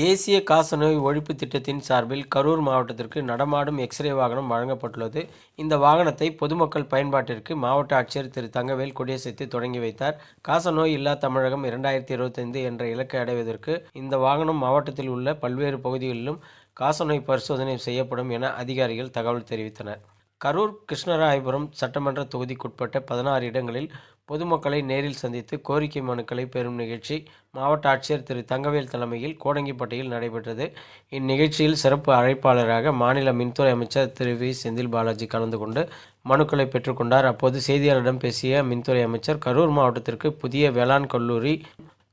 தேசிய காசநோய் ஒழிப்பு திட்டத்தின் சார்பில் கரூர் மாவட்டத்திற்கு நடமாடும் எக்ஸ்ரே வாகனம் வழங்கப்பட்டுள்ளது. இந்த வாகனத்தை பொதுமக்கள் பயன்பாட்டிற்கு மாவட்ட ஆட்சியர் திரு தங்கவேல் கொடியசைத்து தொடங்கி வைத்தார். காசநோய் இல்லா தமிழகம் இரண்டாயிரத்தி இருபத்தைந்து என்ற இலக்கை அடைவதற்கு இந்த வாகனம் மாவட்டத்தில் உள்ள பல்வேறு பகுதிகளிலும் காசநோய் பரிசோதனை செய்யப்படும் என அதிகாரிகள் தகவல் தெரிவித்தனர். கரூர் கிருஷ்ணராயபுரம் சட்டமன்ற தொகுதிக்குட்பட்ட பதினாறு இடங்களில் பொதுமக்களை நேரில் சந்தித்து கோரிக்கை மனுக்களை பெறும் நிகழ்ச்சி மாவட்ட ஆட்சியர் திரு தங்கவேல் தலைமையில் கோடங்கிப்பட்டியில் நடைபெற்றது. இந்நிகழ்ச்சியில் சிறப்பு அழைப்பாளராக மாநில மின்துறை அமைச்சர் திரு வி செந்தில் பாலாஜி கலந்து கொண்டு மனுக்களை பெற்றுக்கொண்டார் அப்போது செய்தியாளரிடம் பேசிய மின்துறை அமைச்சர் கரூர் மாவட்டத்திற்கு புதிய வேளாண் கல்லூரி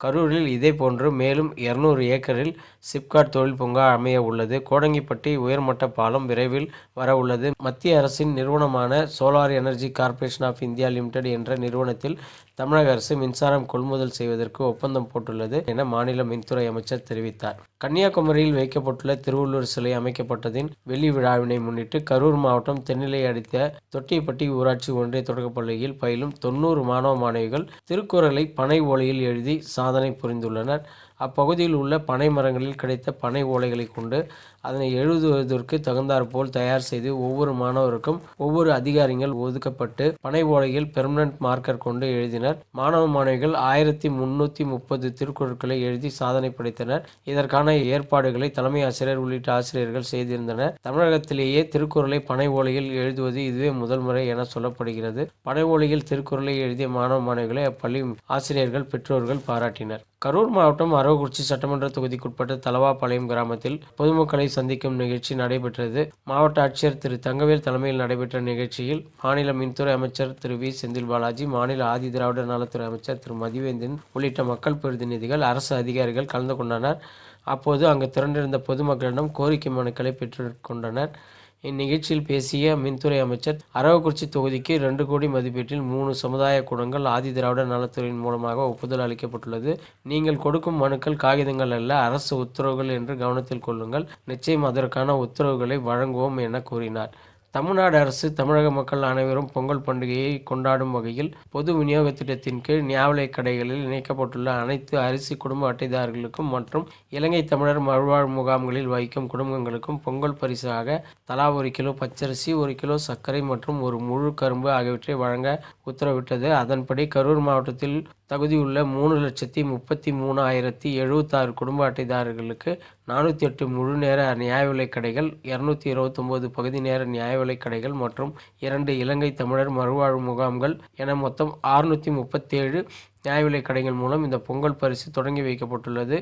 கரூரில் இதேபோன்று மேலும் இருநூறு ஏக்கரில் சிப்காட் தொழில் பூங்கா அமைய உள்ளது. கோடங்கிப்பட்டி உயர்மட்ட பாலம் விரைவில் வர உள்ளது. மத்திய அரசின் நிறுவனமான solar energy corporation of India limited என்ற நிறுவனத்தில் தமிழக அரசு மின்சாரம் கொள்முதல் செய்வதற்கு ஒப்பந்தம் போட்டுள்ளது என மாநில மின்துறை அமைச்சர் தெரிவித்தார். கன்னியாகுமரியில் வைக்கப்பட்டுள்ள திருவள்ளூர் சிலை அமைக்கப்பட்டதின் வெள்ளி விழாவினை முன்னிட்டு கரூர் மாவட்டம் தென்னிலை அடித்த தொட்டியப்பட்டி ஊராட்சி ஒன்றிய தொடக்கப்பள்ளியில் பயிலும் தொண்ணூறு மாணவ மாணவிகள் திருக்குறளை பனை ஓலையில் எழுதி சாதனை புரிந்துள்ளனர். அப்பகுதியில் உள்ள பனை மரங்களில் கிடைத்த பனை ஓலைகளை கொண்டு அதனை எழுதுவதற்கு தகுந்தாற்போல் தயார் செய்து ஒவ்வொரு மாணவருக்கும் ஒவ்வொரு அதிகாரிகள் ஒதுக்கப்பட்டு பனை ஓலையில் பெர்மனன்ட் மார்க்கர் கொண்டு எழுதினர். மாணவ மாணவிகள் ஆயிரத்தி முன்னூற்றி முப்பது திருக்குறட்களை எழுதி சாதனை படைத்தனர். இதற்கான ஏற்பாடுகளை தலைமை ஆசிரியர் உள்ளிட்ட ஆசிரியர்கள் செய்திருந்தனர். தமிழகத்திலேயே திருக்குறளை பனை ஓலையில் எழுதுவது இதுவே முதல் முறை என சொல்லப்படுகிறது. பனை ஓலையில் திருக்குறளை எழுதிய மாணவ மாணவிகளை அப்பள்ளி ஆசிரியர்கள் பெற்றோர்கள் பாராட்டினர். கரூர் மாவட்டம் அரவக்குறிச்சி சட்டமன்ற தொகுதிக்குட்பட்ட தலவாபாளையம் கிராமத்தில் பொதுமக்களை சந்திக்கும் நிகழ்ச்சி நடைபெற்றது. மாவட்ட ஆட்சியர் திரு தங்கவேல் தலைமையில் நடைபெற்ற நிகழ்ச்சியில் மாநில மின்துறை அமைச்சர் திரு வி. செந்தில் பாலாஜி மாநில ஆதி திராவிட நலத்துறை அமைச்சர் திரு மதிவேந்தன் உள்ளிட்ட மக்கள் பிரதிநிதிகள் அரசு அதிகாரிகள் கலந்து கொண்டனர். அப்போது அங்கு திரண்டிருந்த பொதுமக்களிடம் கோரிக்கை மனுக்களை பெற்றுக்கொண்டனர் இந்நிகழ்ச்சியில் பேசிய மின்துறை அமைச்சர் அரவக்குறிச்சி தொகுதிக்கு ரெண்டு கோடி மதிப்பீட்டில் மூணு சமுதாய கூடங்கள் ஆதி திராவிட நலத்துறையின் மூலமாக ஒப்புதல் அளிக்கப்பட்டுள்ளது. நீங்கள் கொடுக்கும் மனுக்கள் காகிதங்கள் அல்ல அரசு உத்தரவுகள் என்று கவனத்தில் கொள்ளுங்கள். நிச்சயம் அதற்கான உத்தரவுகளை வழங்குவோம் என கூறினார். தமிழ்நாடு அரசு தமிழக மக்கள் அனைவரும் பொங்கல் பண்டிகையை கொண்டாடும் வகையில் பொது விநியோக திட்டத்தின் கீழ் நியாவலை கடைகளில் இணைக்கப்பட்டுள்ள அனைத்து அரிசி குடும்ப அட்டைதாரர்களுக்கும் மற்றும் இலங்கை தமிழர் மறுவாழ் முகாம்களில் வகிக்கும் குடும்பங்களுக்கும் பொங்கல் பரிசாக தலா ஒரு கிலோ பச்சரிசி ஒரு கிலோ சர்க்கரை மற்றும் ஒரு முழு கரும்பு ஆகியவற்றை வழங்க உத்தரவிட்டது. அதன்படி கரூர் மாவட்டத்தில் தகுதியுள்ள மூணு லட்சத்தி முப்பத்தி மூணாயிரத்தி எழுபத்தாறு குடும்ப அட்டைதாரர்களுக்கு நானூற்றி எட்டு முழு நேர நியாய விலைக் கடைகள் இரநூத்தி இருபத்தொம்போது பகுதி நேர நியாய விலைக் கடைகள் மற்றும் இரண்டு இலங்கை தமிழர் மறுவாழ்வு முகாம்கள் என மொத்தம் ஆறுநூற்றி முப்பத்தேழு நியாய விலைக் கடைகள் மூலம் இந்த பொங்கல் பரிசு தொடங்கி வைக்கப்பட்டுள்ளது.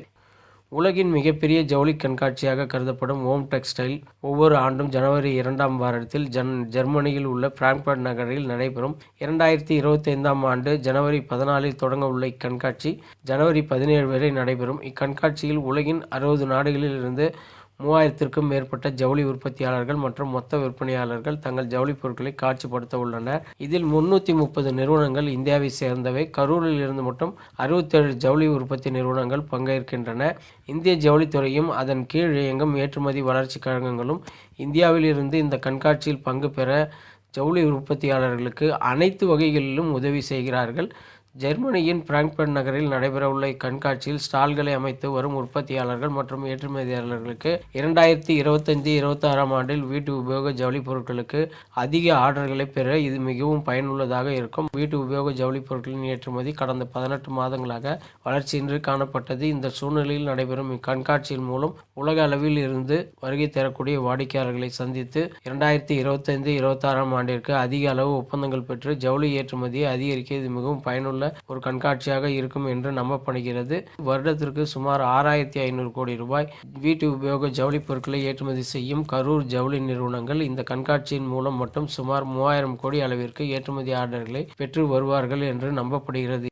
உலகின் மிகப்பெரிய ஜவுளி கண்காட்சியாக கருதப்படும் ஓம் டெக்ஸ்டைல் ஒவ்வொரு ஆண்டும் ஜனவரி இரண்டாம் வாரத்தில் ஜன் ஜெர்மனியில் உள்ள பிராங்க்பர்ட் நகரில் நடைபெறும். இரண்டாயிரத்தி இருபத்தி ஐந்தாம் ஆண்டு ஜனவரி பதினாலில் தொடங்க உள்ள இக்கண்காட்சி ஜனவரி பதினேழு வரை நடைபெறும். இக்கண்காட்சியில் உலகின் அறுபது நாடுகளில் இருந்து மூவாயிரத்திற்கும் மேற்பட்ட ஜவுளி உற்பத்தியாளர்கள் மற்றும் மொத்த விற்பனையாளர்கள் தங்கள் ஜவுளி பொருட்களை காட்சிப்படுத்த உள்ளனர். இதில் முன்னூற்றி முப்பது நிறுவனங்கள் இந்தியாவை சேர்ந்தவை. கரூரில் இருந்து மட்டும் அறுபத்தேழு ஜவுளி உற்பத்தி நிறுவனங்கள் பங்கேற்கின்றன. இந்திய ஜவுளித்துறையும் அதன் கீழ் இயங்கும் ஏற்றுமதி வளர்ச்சி கழகங்களும் இந்தியாவில் இருந்து இந்த கண்காட்சியில் பங்கு பெற ஜவுளி உற்பத்தியாளர்களுக்கு அனைத்து வகைகளிலும் உதவி செய்கிறார்கள். ஜெர்மனியின் பிராங்க்பர்ட் நகரில் நடைபெறவுள்ள இக்கண்காட்சியில் ஸ்டால்களை அமைத்து வரும் உற்பத்தியாளர்கள் மற்றும் ஏற்றுமதியாளர்களுக்கு இரண்டாயிரத்தி இருபத்தஞ்சு இருபத்தாறாம் ஆண்டில் வீட்டு உபயோக ஜவுளி பொருட்களுக்கு அதிக ஆர்டர்களை பெற இது மிகவும் பயனுள்ளதாக இருக்கும். வீட்டு உபயோக ஜவுளி பொருட்களின் ஏற்றுமதி கடந்த பதினெட்டு மாதங்களாக வளர்ச்சியின்றி காணப்பட்டது. இந்த சூழ்நிலையில் நடைபெறும் இக்கண்காட்சியின் மூலம் உலக அளவில் இருந்து வருகை தரக்கூடிய வாடிக்கையாளர்களை சந்தித்து இரண்டாயிரத்தி இருபத்தைந்து இருபத்தாறாம் ஆண்டிற்கு அதிக அளவு ஒப்பந்தங்கள் பெற்று ஜவுளி ஏற்றுமதியை அதிகரிக்க இது மிகவும் பயனுள்ள ஒரு கண்காட்சியாக இருக்கும் என்று நம்பப்படுகிறது. வருடத்திற்கு சுமார் ஆறாயிரத்தி ஐநூறு கோடி ரூபாய் வீட்டு உபயோக ஜவுளி பொருட்களை ஏற்றுமதி செய்யும் கரூர் ஜவுளி நிறுவனங்கள் இந்த கண்காட்சியின் மூலம் மட்டும் சுமார் மூவாயிரம் கோடி அளவிற்கு ஏற்றுமதி ஆர்டர்களை பெற்று வருவார்கள் என்று நம்பப்படுகிறது.